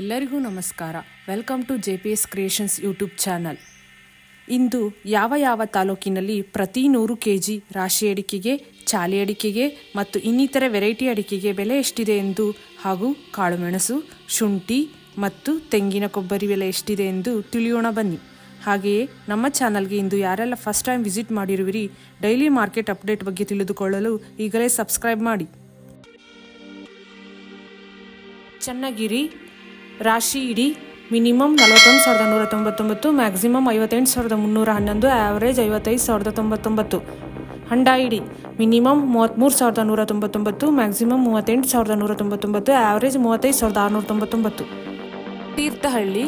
ಎಲ್ಲರಿಗೂ ನಮಸ್ಕಾರ. Welcome to J P S creations YouTube channel ಇಂದು ಯಾವ ಯಾವ ತಾಲೂಕಿನಲ್ಲಿ ಪ್ರತಿ ನೂರು ಕೆ ಜಿ ರಾಶಿ ಅಡಿಕೆಗೆ, ಚಾಲಿ ಅಡಿಕೆಗೆ ಮತ್ತು ಇನ್ನಿತರ ವೆರೈಟಿ ಅಡಿಕೆಗೆ ಬೆಲೆ ಎಷ್ಟಿದೆ ಎಂದು ಹಾಗೂ ಕಾಳುಮೆಣಸು ಶುಂಠಿ ಮತ್ತು ತೆಂಗಿನ ಕೊಬ್ಬರಿ ಬೆಲೆ ಎಷ್ಟಿದೆ ಎಂದು ತಿಳಿಯೋಣ ಬನ್ನಿ. ಹಾಗೆಯೇ ನಮ್ಮ ಚಾನಲ್ಗೆ ಇಂದು ಯಾರೆಲ್ಲ ಫಸ್ಟ್ ಟೈಮ್ ವಿಸಿಟ್ ಮಾಡಿರುವಿರಿ ಡೈಲಿ ಮಾರ್ಕೆಟ್ ಅಪ್ಡೇಟ್ ಬಗ್ಗೆ ತಿಳಿದುಕೊಳ್ಳಲು ಈಗಲೇ ಸಬ್ಸ್ಕ್ರೈಬ್ ಮಾಡಿ. ಚನ್ನಗಿರಿ ರಾಶಿ ಇಡೀ ಮಿನಿಮಮ್ ನಲವತ್ತೊಂದು ಸಾವಿರದ ನೂರ ತೊಂಬತ್ತೊಂಬತ್ತು ಮ್ಯಾಕ್ಸಿಮಮ್ ಐವತ್ತೆಂಟು ಸಾವಿರದ ಮುನ್ನೂರ ಹನ್ನೊಂದು ಆ್ಯಾವರೇಜ್ ಐವತ್ತೈದು ಸಾವಿರದ ತೊಂಬತ್ತೊಂಬತ್ತು. ಹಂಡ ಇಡಿ ಮಿನಿಮಮ್ ಮೂವತ್ತ್ಮೂರು ಸಾವಿರದ ನೂರ ತೊಂಬತ್ತೊಂಬತ್ತು ಮ್ಯಾಕ್ಸಿಮಮ್ ಮೂವತ್ತೆಂಟು ಸಾವಿರದ ನೂರ ತೊಂಬತ್ತೊಂಬತ್ತು ಆ್ಯಾವರೇಜ್ ಮೂವತ್ತೈದು ಸಾವಿರದ ಆರುನೂರ ತೊಂಬತ್ತೊಂಬತ್ತು ತೀರ್ಥಹಳ್ಳಿ,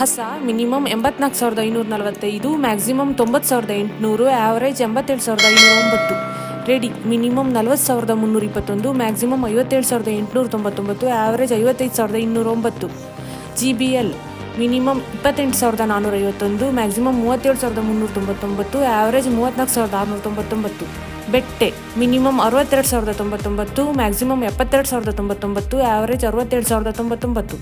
ಹಸ ಮಿನಿಮಮ್ ಎಂಬತ್ನಾಲ್ಕು ಸಾವಿರದ ಐನೂರ ನಲವತ್ತೈದು, ಮ್ಯಾಕ್ಸಿಮಮ್ ತೊಂಬತ್ತು ಸಾವಿರದ ಎಂಟುನೂರು ಆ್ಯಾವರೇಜ್ ಎಂಬತ್ತೆರಡು ಸಾವಿರದ ಐನೂರ ಒಂಬತ್ತು. ರೆಡಿ ಮಿನಿಮಮ್ ನಲವತ್ತು ಸಾವಿರದ ಮುನ್ನೂರ ಇಪ್ಪತ್ತೊಂದು ಮ್ಯಾಕ್ಸಿಮಮ್ ಐವತ್ತೇಳು ಸಾವಿರದ ಎಂಟುನೂರ ತೊಂಬತ್ತೊಂಬತ್ತು, ಆವರೇಜ್ ಐವತ್ತೈದು ಸಾವಿರದ ಇನ್ನೂರ ಒಂಬತ್ತು ಜಿ ಬಿ ಎಲ್ ಮಿನಿಮಮ್ ಇಪ್ಪತ್ತೆಂಟು ಸಾವಿರದ ನಾನ್ನೂರ ಐವತ್ತೊಂದು, ಮ್ಯಾಕ್ಸಿಮಮ್ ಮೂವತ್ತೇಳು ಸಾವಿರದ ಮುನ್ನೂರ ತೊಂಬತ್ತೊಂಬತ್ತು, ಆವರೇಜ್ ಮೂವತ್ತ್ನಾಲ್ಕು ಸಾವಿರದ ಆರುನೂರ ತೊಂಬತ್ತೊಂಬತ್ತು. ಬೆಟ್ಟೆ ಮಿನಿಮಮ್ ಅರವತ್ತೆರಡು ಸಾವಿರದ ತೊಂಬತ್ತೊಂಬತ್ತು, ಮ್ಯಾಕ್ಸಿಮಮ್ ಎಪ್ಪತ್ತೆರಡು ಸಾವಿರದ ತೊಂಬತ್ತೊಂಬತ್ತು, ಆವರೇಜ್ ಅರವತ್ತೇಳು ಸಾವಿರದ ತೊಂಬತ್ತೊಂಬತ್ತು.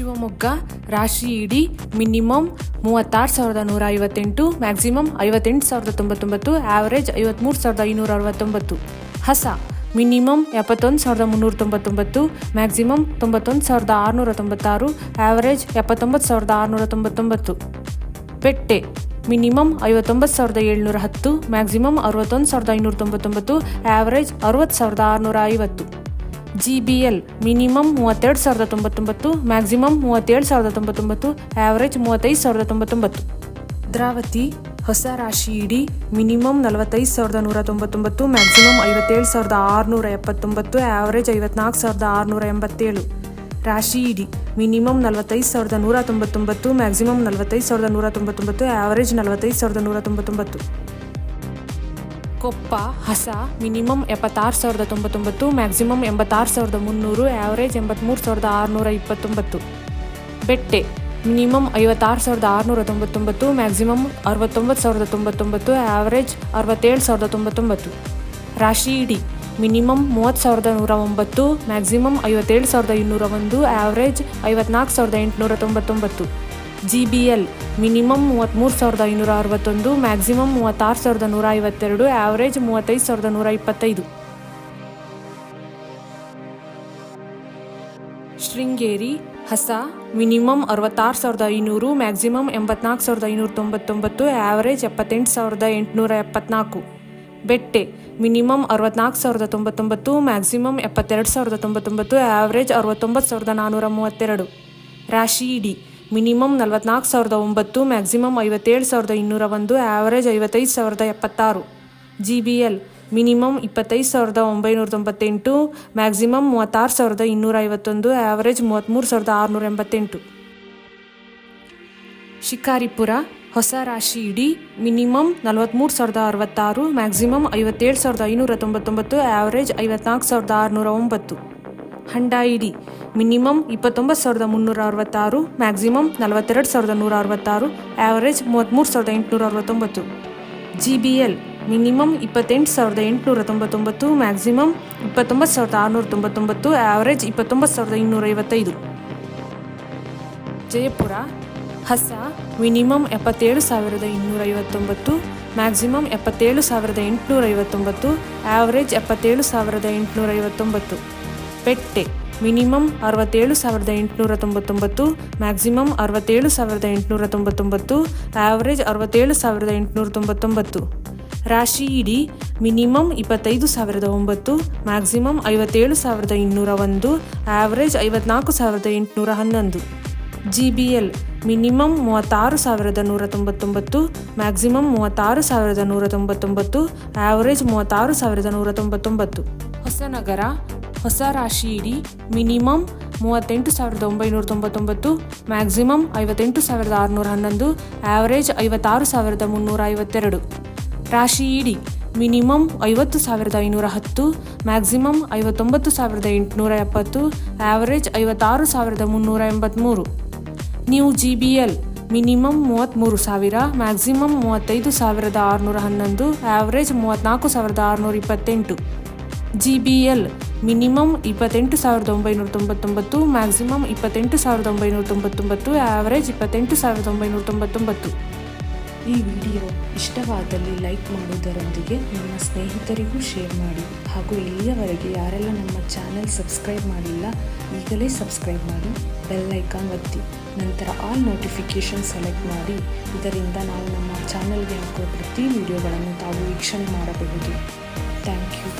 ಶಿವಮೊಗ್ಗ ರಾಶಿ ಇಡಿ, ಮಿನಿಮಮ್ ಮೂವತ್ತಾರು ಸಾವಿರದ ನೂರ ಐವತ್ತೆಂಟು ಮ್ಯಾಕ್ಸಿಮಮ್ ಐವತ್ತೆಂಟು ಸಾವಿರದ ತೊಂಬತ್ತೊಂಬತ್ತು ಆ್ಯಾವರೇಜ್ ಐವತ್ತ್ಮೂರು ಸಾವಿರದ ಐನೂರ ಅರವತ್ತೊಂಬತ್ತು. ಹಸ, ಮಿನಿಮಮ್ ಎಪ್ಪತ್ತೊಂದು ಸಾವಿರದ ಮುನ್ನೂರ ತೊಂಬತ್ತೊಂಬತ್ತು, ಮ್ಯಾಕ್ಸಿಮಮ್ ತೊಂಬತ್ತೊಂದು ಸಾವಿರದ ಆರುನೂರ ತೊಂಬತ್ತಾರು ಆ್ಯಾವರೇಜ್ ಎಪ್ಪತ್ತೊಂಬತ್ತು ಸಾವಿರದ ಆರುನೂರ ತೊಂಬತ್ತೊಂಬತ್ತು. ಪೆಟ್ಟೆ, ಮಿನಿಮಮ್ ಐವತ್ತೊಂಬತ್ತು ಸಾವಿರದ ಏಳ್ನೂರ ಹತ್ತು, ಮ್ಯಾಕ್ಸಿಮಮ್ ಅರವತ್ತೊಂದು ಸಾವಿರದ ಐನೂರ ತೊಂಬತ್ತೊಂಬತ್ತು ಆ್ಯಾವರೇಜ್ ಅರವತ್ತು ಸಾವಿರದ ಆರುನೂರ ಐವತ್ತು. ಜಿ ಬಿ ಎಲ್ ಮಿನಿಮಮ್ ಮೂವತ್ತೆರಡು ಸಾವಿರದ ತೊಂಬತ್ತೊಂಬತ್ತು ಮ್ಯಾಕ್ಸಿಮಮ್ ಮೂವತ್ತೇಳು ಸಾವಿರದ ತೊಂಬತ್ತೊಂಬತ್ತು ಆ್ಯಾವರೇಜ್ ಮೂವತ್ತೈದು ಸಾವಿರದ ತೊಂಬತ್ತೊಂಬತ್ತು. ಭದ್ರಾವತಿ ಹೊಸ ರಾಶಿ ಇಡಿ ಮಿನಿಮಮ್ ನಲವತ್ತೈದು ಸಾವಿರದ ನೂರ ತೊಂಬತ್ತೊಂಬತ್ತು ಮ್ಯಾಕ್ಸಿಮಮ್ ಐವತ್ತೇಳು ಸಾವಿರದ ಆರುನೂರ ಎಪ್ಪತ್ತೊಂಬತ್ತು ಆ್ಯಾವರೇಜ್ ಐವತ್ನಾಲ್ಕು ಸಾವಿರದ ಆರುನೂರ ಎಂಬತ್ತೇಳು. ರಾಶಿ ಇಡಿ ಮಿನಿಮಮ್ ನಲವತ್ತೈದು ಸಾವಿರದ ನೂರ ತೊಂಬತ್ತೊಂಬತ್ತು ಮ್ಯಾಕ್ಸಿಮಮ್ ನಲವತ್ತೈದು ಸಾವಿರದ ನೂರ ತೊಂಬತ್ತೊಂಬತ್ತು ಆ್ಯಾವರೇಜ್ ನಲವತ್ತೈದು ಸಾವಿರದ ನೂರ ತೊಂಬತ್ತೊಂಬತ್ತು. ಕೊಪ್ಪ, ಹಸ, ಮಿನಿಮಮ್ ಎಪ್ಪತ್ತಾರು ಸಾವಿರದ ತೊಂಬತ್ತೊಂಬತ್ತು, ಮ್ಯಾಕ್ಸಿಮಮ್ ಎಂಬತ್ತಾರು ಸಾವಿರದ ಮುನ್ನೂರು ಆ್ಯಾವ್ರೇಜ್ ಎಂಬತ್ತ್ಮೂರು ಸಾವಿರದ ಆರುನೂರ ಇಪ್ಪತ್ತೊಂಬತ್ತು. ಬೆಟ್ಟೆ, ಮಿನಿಮಮ್ ಐವತ್ತಾರು ಸಾವಿರದ ಆರುನೂರ ತೊಂಬತ್ತೊಂಬತ್ತು, ಮ್ಯಾಕ್ಸಿಮಮ್ ಅರವತ್ತೊಂಬತ್ತು ಸಾವಿರದ ತೊಂಬತ್ತೊಂಬತ್ತು ಆ್ಯಾವ್ರೇಜ್ ಅರವತ್ತೇಳು ಸಾವಿರದ ತೊಂಬತ್ತೊಂಬತ್ತು. ರಾಶಿ ಇಡಿ, ಮಿನಿಮಮ್ ಮೂವತ್ತು ಸಾವಿರದ ನೂರ ಒಂಬತ್ತು, ಮ್ಯಾಕ್ಸಿಮಮ್ ಐವತ್ತೇಳು ಸಾವಿರದ ಇನ್ನೂರ ಒಂದು ಆ್ಯಾವ್ರೇಜ್ ಐವತ್ನಾಲ್ಕು ಸಾವಿರದ ಎಂಟುನೂರ ತೊಂಬತ್ತೊಂಬತ್ತು. ಜಿ ಬಿ ಎಲ್ ಮಿನಿಮಮ್ ಮೂವತ್ತ್ಮೂರು ಸಾವಿರದ ಐನೂರ ಅರವತ್ತೊಂದು ಮ್ಯಾಕ್ಸಿಮಮ್ ಮೂವತ್ತಾರು ಸಾವಿರದ ನೂರ ಐವತ್ತೆರಡು ಆವರೇಜ್ ಮೂವತ್ತೈದು ಸಾವಿರದ ನೂರ ಇಪ್ಪತ್ತೈದು. ಶೃಂಗೇರಿ, ಹಸ ಮಿನಿಮಮ್ ಅರವತ್ತಾರು ಸಾವಿರದ ಐನೂರು ಮ್ಯಾಕ್ಸಿಮಮ್ ಎಂಬತ್ನಾಲ್ಕು ಸಾವಿರದ ಐನೂರ ತೊಂಬತ್ತೊಂಬತ್ತು ಆ್ಯಾವರೇಜ್ ಎಪ್ಪತ್ತೆಂಟು ಸಾವಿರದ ಎಂಟುನೂರ ಎಪ್ಪತ್ನಾಲ್ಕು. ಬೆಟ್ಟೆ ಮಿನಿಮಮ್ ಅರವತ್ನಾಲ್ಕು ಸಾವಿರದ ತೊಂಬತ್ತೊಂಬತ್ತು ಮ್ಯಾಕ್ಸಿಮಮ್ ಎಪ್ಪತ್ತೆರಡು ಸಾವಿರದ ತೊಂಬತ್ತೊಂಬತ್ತು ಆವರೇಜ್ ಅರವತ್ತೊಂಬತ್ತು ಸಾವಿರದ ನಾನ್ನೂರ ಮೂವತ್ತೆರಡು. ರಾಶಿ ಇಡಿ ಮಿನಿಮಮ್ ನಲವತ್ನಾಲ್ಕು ಸಾವಿರದ ಒಂಬತ್ತು, ಮ್ಯಾಕ್ಸಿಮಮ್ ಐವತ್ತೇಳು ಸಾವಿರದ ಇನ್ನೂರ ಒಂದು ಆ್ಯಾವರೇಜ್ ಐವತ್ತೈದು ಸಾವಿರದ ಎಪ್ಪತ್ತಾರು. ಜಿ ಬಿ ಎಲ್ ಮಿನಿಮಮ್ ಇಪ್ಪತ್ತೈದು ಸಾವಿರದ ಒಂಬೈನೂರ ತೊಂಬತ್ತೆಂಟು, ಮ್ಯಾಕ್ಸಿಮಮ್ ಮೂವತ್ತಾರು ಸಾವಿರದ ಇನ್ನೂರ ಐವತ್ತೊಂದು ಆ್ಯಾವರೇಜ್ ಮೂವತ್ತ್ಮೂರು ಸಾವಿರದ ಆರುನೂರ ಎಂಬತ್ತೆಂಟು. ಶಿಕಾರಿಪುರ, ಹೊಸ ರಾಶಿ ಇಡಿ, ಮಿನಿಮಮ್ ನಲವತ್ತ್ಮೂರು ಸಾವಿರದ ಅರವತ್ತಾರು, ಮ್ಯಾಕ್ಸಿಮಮ್ ಐವತ್ತೇಳು ಸಾವಿರದ ಐನೂರ ತೊಂಬತ್ತೊಂಬತ್ತು ಆ್ಯಾವರೇಜ್ ಐವತ್ನಾಲ್ಕು ಸಾವಿರದ ಆರುನೂರ ಒಂಬತ್ತು. ಹಂಡ ಇಡಿ ಮಿನಿಮಮ್ ಇಪ್ಪತ್ತೊಂಬತ್ತು ಸಾವಿರದ ಮುನ್ನೂರ ಅರವತ್ತಾರು ಮ್ಯಾಕ್ಸಿಮಮ್ ನಲವತ್ತೆರಡು ಸಾವಿರದ ನೂರ ಅರವತ್ತಾರು ಆ್ಯಾವರೇಜ್ ಮೂವತ್ತ್ಮೂರು ಸಾವಿರದ ಎಂಟುನೂರ ಅರವತ್ತೊಂಬತ್ತು ಜಿ ಬಿ ಎಲ್ ಮಿನಿಮಮ್ ಇಪ್ಪತ್ತೆಂಟು ಸಾವಿರದ ಎಂಟುನೂರ ತೊಂಬತ್ತೊಂಬತ್ತು ಮ್ಯಾಕ್ಸಿಮಮ್ ಇಪ್ಪತ್ತೊಂಬತ್ತು ಸಾವಿರದ ಆರುನೂರ ತೊಂಬತ್ತೊಂಬತ್ತು ಆವರೇಜ್ ಇಪ್ಪತ್ತೊಂಬತ್ತು ಸಾವಿರದ ಇನ್ನೂರ ಐವತ್ತೈದು ಜಯಪುರ, ಹಸ, ಮಿನಿಮಮ್ ಎಪ್ಪತ್ತೇಳು ಸಾವಿರದ ಇನ್ನೂರ ಐವತ್ತೊಂಬತ್ತು ಮ್ಯಾಕ್ಸಿಮಮ್ ಎಪ್ಪತ್ತೇಳು ಸಾವಿರದ ಎಂಟುನೂರ ಐವತ್ತೊಂಬತ್ತು ಆ್ಯಾವರೇಜ್ ಎಪ್ಪತ್ತೇಳು ಸಾವಿರದ ಎಂಟುನೂರ ಐವತ್ತೊಂಬತ್ತು ಪೆಟ್ಟೆ. ಮಿನಿಮಮ್ ಅರವತ್ತೇಳು ಸಾವಿರದ ಎಂಟುನೂರ ತೊಂಬತ್ತೊಂಬತ್ತು, ಮ್ಯಾಕ್ಸಿಮಮ್ ಅರವತ್ತೇಳು ಸಾವಿರದ ಎಂಟುನೂರ ತೊಂಬತ್ತೊಂಬತ್ತು ಆ್ಯಾವರೇಜ್ ಅರವತ್ತೇಳು ಸಾವಿರದ ಎಂಟುನೂರ ತೊಂಬತ್ತೊಂಬತ್ತು. ರಾಶಿ ಇಡಿ, ಮಿನಿಮಮ್ ಇಪ್ಪತ್ತೈದು ಸಾವಿರದ ಒಂಬತ್ತು, ಮ್ಯಾಕ್ಸಿಮಮ್ ಐವತ್ತೇಳು ಸಾವಿರದ ಇನ್ನೂರ ಒಂದು ಆ್ಯಾವರೇಜ್ ಐವತ್ನಾಲ್ಕು ಸಾವಿರದ ಎಂಟುನೂರ ಹನ್ನೊಂದು. ಜಿ ಬಿ ಎಲ್, ಮಿನಿಮಮ್ ಮೂವತ್ತಾರು ಸಾವಿರದ ನೂರ ತೊಂಬತ್ತೊಂಬತ್ತು, ಮ್ಯಾಕ್ಸಿಮಮ್ ಮೂವತ್ತಾರು ಸಾವಿರದ ನೂರ ತೊಂಬತ್ತೊಂಬತ್ತು ಆ್ಯಾವರೇಜ್ ಮೂವತ್ತಾರು ಸಾವಿರದ ನೂರ ತೊಂಬತ್ತೊಂಬತ್ತು. ಹೊಸನಗರ ಹೊಸ ರಾಶಿ ಇಡಿ. ಮಿನಿಮಮ್ ಮೂವತ್ತೆಂಟು ಸಾವಿರದ ಒಂಬೈನೂರ ತೊಂಬತ್ತೊಂಬತ್ತು, ಮ್ಯಾಕ್ಸಿಮಮ್ ಐವತ್ತೆಂಟು ಸಾವಿರದ ಆರುನೂರ ಹನ್ನೊಂದು ಆ್ಯಾವರೇಜ್ ಐವತ್ತಾರು ಸಾವಿರದ ಮುನ್ನೂರ ಐವತ್ತೆರಡು. ರಾಶಿ ಇಡಿ. ಮಿನಿಮಮ್ ಐವತ್ತು ಸಾವಿರದ ಐನೂರ ಹತ್ತು, ಮ್ಯಾಕ್ಸಿಮಮ್ ಐವತ್ತೊಂಬತ್ತು ಸಾವಿರದ ಎಂಟುನೂರ ಎಪ್ಪತ್ತು ಆ್ಯಾವರೇಜ್ ಐವತ್ತಾರು ಸಾವಿರದ ಮುನ್ನೂರ ಎಂಬತ್ತ್ಮೂರು new G B L. Minimum ಮೂವತ್ತ್ಮೂರು ಸಾವಿರ, ಮ್ಯಾಕ್ಸಿಮಮ್ ಮೂವತ್ತೈದು ಸಾವಿರದ ಆರುನೂರ ಹನ್ನೊಂದು ಆ್ಯಾವರೇಜ್ ಮೂವತ್ತ್ನಾಲ್ಕು ಸಾವಿರದ ಆರುನೂರ ಇಪ್ಪತ್ತೆಂಟು. G B L. ಮಿನಿಮಮ್ ಇಪ್ಪತ್ತೆಂಟು ಸಾವಿರದ ಒಂಬೈನೂರ ತೊಂಬತ್ತೊಂಬತ್ತು, ಮ್ಯಾಕ್ಸಿಮಮ್ ಇಪ್ಪತ್ತೆಂಟು ಸಾವಿರದ ಒಂಬೈನೂರ ತೊಂಬತ್ತೊಂಬತ್ತು ಆ್ಯಾವರೇಜ್ ಇಪ್ಪತ್ತೆಂಟು ಸಾವಿರದ ಒಂಬೈನೂರ ತೊಂಬತ್ತೊಂಬತ್ತು. ಈ ವಿಡಿಯೋ ಇಷ್ಟವಾದಲ್ಲಿ ಲೈಕ್ ಮಾಡುವುದರೊಂದಿಗೆ ನಿಮ್ಮ ಸ್ನೇಹಿತರಿಗೂ ಶೇರ್ ಮಾಡಿ. ಹಾಗೂ ಇಲ್ಲಿಯವರೆಗೆ ಯಾರೆಲ್ಲ ನಮ್ಮ ಚಾನೆಲ್ ಸಬ್ಸ್ಕ್ರೈಬ್ ಮಾಡಿಲ್ಲ, ಈಗಲೇ ಸಬ್ಸ್ಕ್ರೈಬ್ ಮಾಡಿ. ಬೆಲ್ ಐಕಾನ್ ಒತ್ತಿ. ನಂತರ ಆಲ್ ನೋಟಿಫಿಕೇಷನ್ ಸೆಲೆಕ್ಟ್ ಮಾಡಿ. ಇದರಿಂದ ನಾವು ನಮ್ಮ ಚಾನೆಲ್ಗೆ ಹಾಕುವ ಪ್ರತಿ ವಿಡಿಯೋಗಳನ್ನು ತಾವು ವೀಕ್ಷಣೆ ಮಾಡಬಹುದು. Thank you.